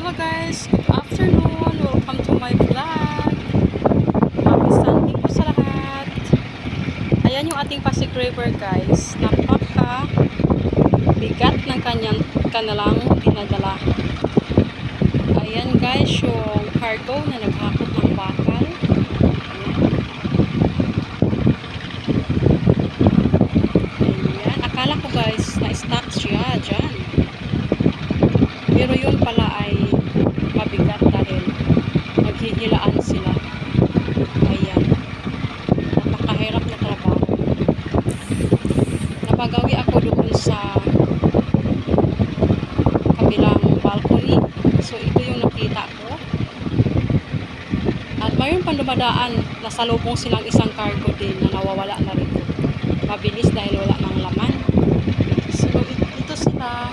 Hello guys, good afternoon. Welcome to my vlog. Happy Sunday po sa lahat. Ayan yung ating Pasig River guys. Napaka bigat ng kanyang kanalang dinadala. Ayan guys, yung cargo na naghakot ng bakal. Ayan. Akala ko guys, na-stuck siya dyan. Pero yun pala ay mabigat dahil maghihilaan sila. Ayan. Napakahirap na trabaho. Napagawi ako doon sa kabilang balcony. So ito yung nakita ko. At mayroon pang dumadaan, nasalubong silang isang cargo din na nawawala na rin. Mabilis dahil wala ng laman. So it- ito sila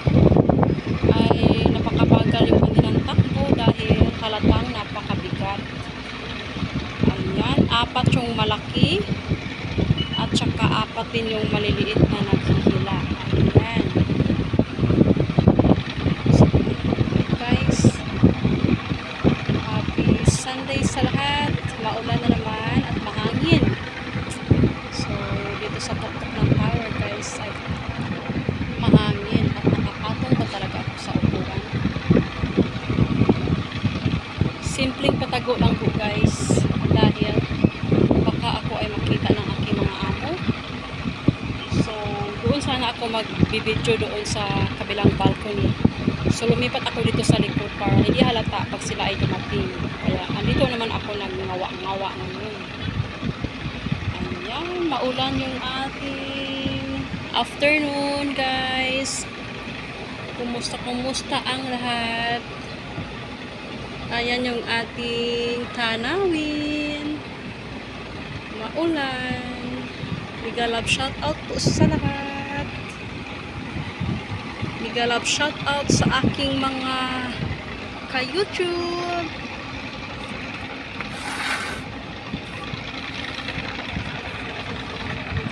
ay napakabagal yung kanilang takbo dahil halatang napakabigat. Ayan, apat yung malaki at saka apat din yung maliliit na naghihila. Ayan. So, guys, happy Sunday sa lahat. Maulan na naman at mahangin. So, dito sa tuktok ng tower guys ay mahangin at nakapatong pa talaga ako sa upuan. Simpleng patago lang po guys dahil baka ako ay makita ng aking mga amo. So, doon sana ako magbibidyo doon sa kabilang balcony. So, lumipat ako dito sa likod para hindi halata pag sila ay dumating. Kaya, andito naman ako nagngawa-ngawa ngayon. Ayan, maulan yung ating afternoon, guys. Kumusta, kumusta ang lahat? Ayan yung ating tanawin. Maulan. Mega love shout out po sa lahat. Love shout out sa aking mga ka-YouTube.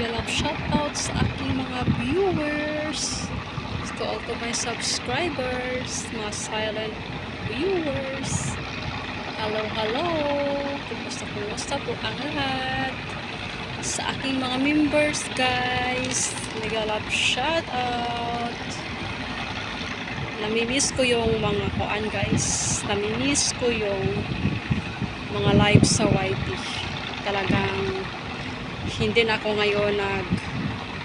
Love shout out sa aking mga viewers. To all to my subscribers, mga silent viewers. Hello, hello. Kumusta, kumusta po ang lahat? Sa aking mga members, guys. Love shout out. Namimiss ko yung mga koan, guys. Namimiss ko yung mga live sa YT. Talagang hindi na ako ngayon nag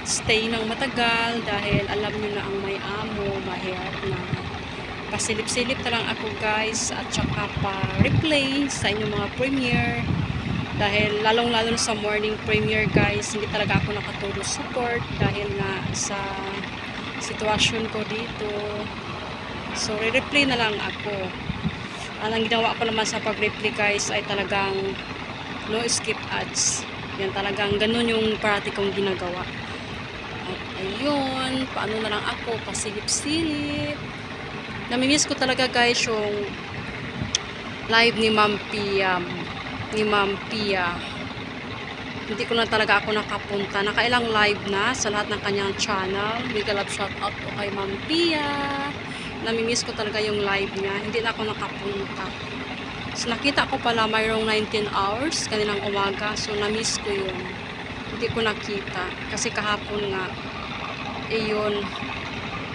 stay ng matagal dahil alam nyo na ang may amo, mahirap na pasilip-silip na lang ako guys at saka pa replay sa inyong mga premiere dahil lalong lalo na sa morning premiere guys hindi talaga ako nakatulong support dahil nga sa sitwasyon ko dito so re-replay na lang ako. Ang ginawa ko naman sa pag-replay guys ay talagang no skip ads. Yan talagang ganun yung parati kong ginagawa. At ayun paano na lang ako? Pasilip-silip. Namimiss ko talaga guys yung live ni Ma'am Pia. Ni Ma'am Pia. Hindi ko na talaga ako nakapunta. Nakailang live na sa lahat ng kanyang channel. Big love shout out po kay Ma'am Pia namimiss ko talaga yung live niya. Hindi na ako nakapunta. So nakita ko pala mayroong 19 hours kanilang umaga. So namiss ko yun. Hindi ko nakita. Kasi kahapon nga eh yun.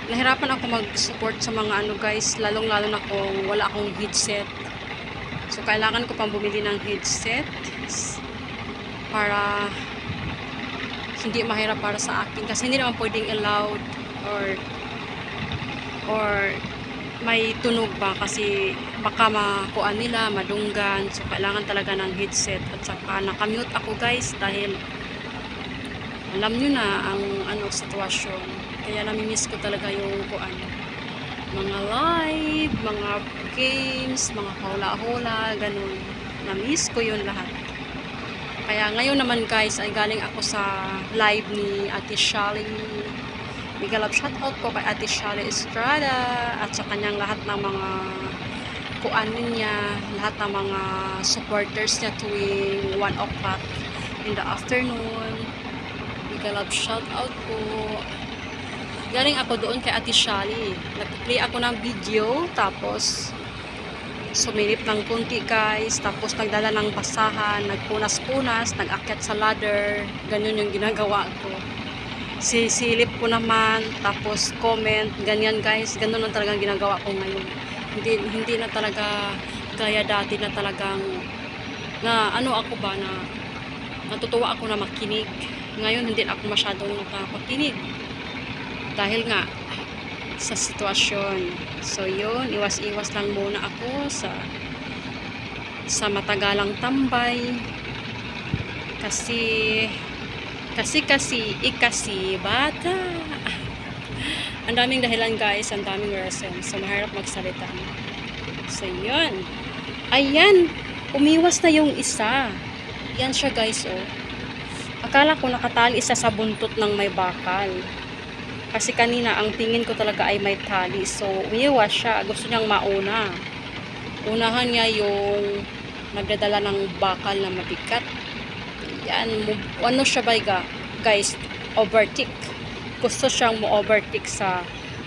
Nahirapan ako mag-support sa mga ano guys, lalong lalo na kung wala akong headset. So kailangan ko pang bumili ng headset para hindi mahirap para sa akin. Kasi hindi naman pwedeng allowed or or may tunog ba kasi baka makuan nila, madunggan so kailangan talaga ng headset at saka nakamute ako guys dahil alam nyo na ang ano sitwasyon kaya namimiss ko talaga yung kuan mga live, mga games, mga hula-hula, ganun. Namiss ko yun lahat. Kaya ngayon naman guys ay galing ako sa live ni Ate Shally. Mega love shout out po kay Ate Shally Estrada at sa kanyang lahat ng mga kuan niya, lahat ng mga supporters niya tuwing 1 o'clock in the afternoon. Mega love shout out po. Galing ako doon kay Ate Shali. Nag-play ako ng video, tapos sumilip ng kunti guys, tapos nagdala ng basahan, nagpunas-punas, nag-akyat sa ladder, ganun yung ginagawa ko. Sisilip ko naman, tapos comment, ganyan guys, ganun ang talagang ginagawa ko ngayon. Hindi, hindi na talaga gaya dati na talagang, na ano ako ba, na natutuwa ako na makinig. Ngayon hindi ako masyadong nakapakinig. Dahil nga, sa sitwasyon. So yun, iwas-iwas lang muna ako sa sa matagalang tambay. Kasi kasi kasi ikasi bata. Ang daming dahilan guys, ang daming reason. So mahirap magsalita. So yun. Ayan, umiwas na yung isa. Yan siya guys oh. Akala ko nakatali isa sa buntot ng may bakal. Kasi kanina, ang tingin ko talaga ay may tali. So, umiwas siya. Gusto niyang mauna. Unahan niya yung nagdadala ng bakal na mabigat. Yan. mu- Ano siya ba, guys? Overtake. Gusto siyang mo-overtake sa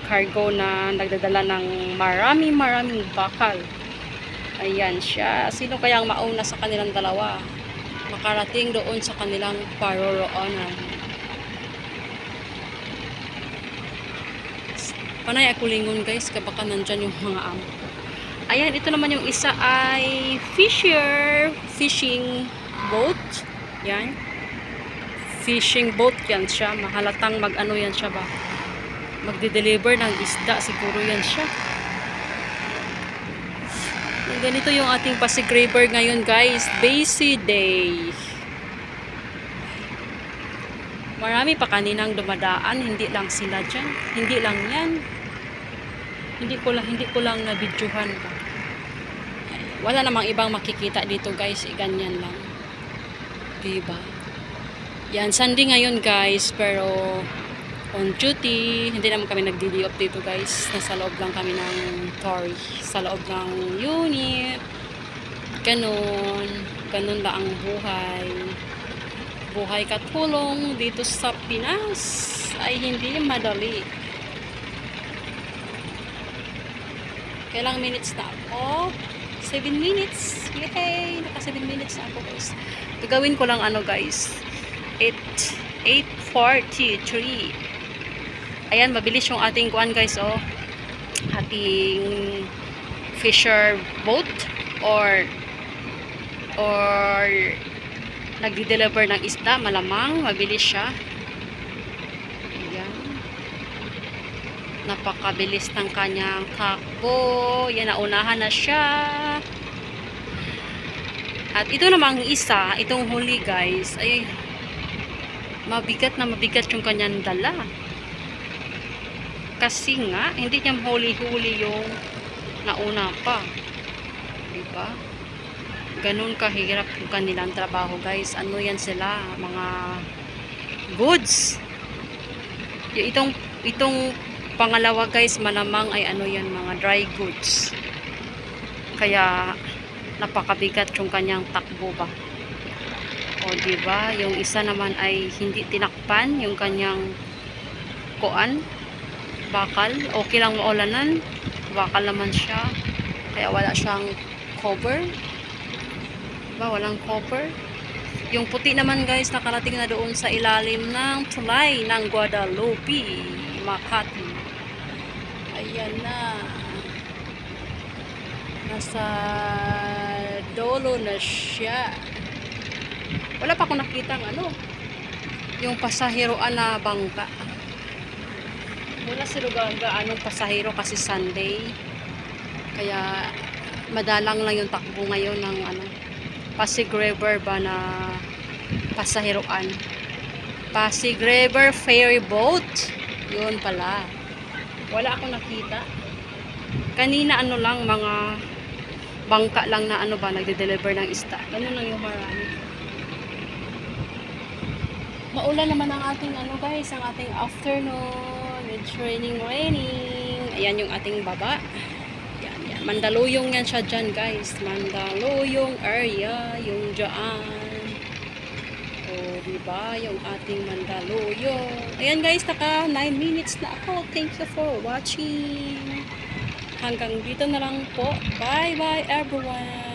cargo na nagdadala ng maraming maraming bakal. Ayan siya. Sino kayang mauna sa kanilang dalawa? Makarating doon sa kanilang paroroonan. Panay ako lingon guys, kabaka nandyan yung mga amo. Ayan, ito naman yung isa ay fisher, fishing boat. Yan. Fishing boat yan siya. Mahalatang mag-ano yan siya ba? Magde-deliver ng isda. Siguro yan siya. Yan, ganito yung ating pasigraver ngayon guys. Busy day. Marami pa kaninang dumadaan. Hindi lang sila dyan. Hindi lang yan. Hindi ko lang, hindi ko lang na-videohan ba. Wala namang ibang makikita dito guys. Eh, ganyan lang. Diba? Yan, Sunday ngayon guys. Pero on duty, hindi naman kami nagdi off dito guys. Nasa loob lang kami ng Tory. Sa loob ng unit. Ganon. Ganon lang ang buhay. Buhay katulong dito sa Pinas ay hindi madali. Kailang minutes na ako? 7 minutes. Yay! Naka 7 minutes na ako guys. Gagawin ko lang ano guys. 8 8.43 Ayan, mabilis yung ating kuan guys oh. Ating fisher boat or or nagdi-deliver ng isda, malamang mabilis siya. Ayan. Napakabilis ng kanyang takbo. Yan, naunahan na siya. At ito namang isa, itong huli guys, ay mabigat na mabigat yung kanyang dala. Kasi nga, hindi niya huli-huli yung nauna pa. Diba? Ganun kahirap yung kanilang trabaho guys. Ano yan sila? Mga goods. Itong, itong pangalawa guys, malamang ay ano yan, mga dry goods. Kaya, napakabigat yung kanyang takbo ba. O, ba Yung isa naman ay hindi tinakpan, yung kanyang kuan, bakal. Okay lang maulanan. Bakal naman siya. Kaya wala siyang cover. Diba? Walang cover. Yung puti naman guys, nakarating na doon sa ilalim ng tulay ng Guadalupe, Makati. Ayan na. Nasa dolo na siya. Wala pa akong nakita ano, yung pasahiroan na bangka. Wala sila gaanong pasahero kasi Sunday. Kaya madalang lang yung takbo ngayon ng ano, Pasig River ba na pasahiroan. Pasig River Ferry Boat. Yun pala. Wala akong nakita. Kanina ano lang mga bangka lang na ano ba nagde-deliver ng isda. Ganun lang yung marami. Maulan naman ang ating ano guys, ang ating afternoon. It's raining, raining. Ayan yung ating baba. Yan, yan. Mandaluyong yan siya dyan guys. Mandaluyong area, yung dyan. O, diba? Yung ating Mandaluyong. Ayan guys, naka 9 minutes na ako. Thank you for watching. Hanggang dito na lang po. Bye bye everyone!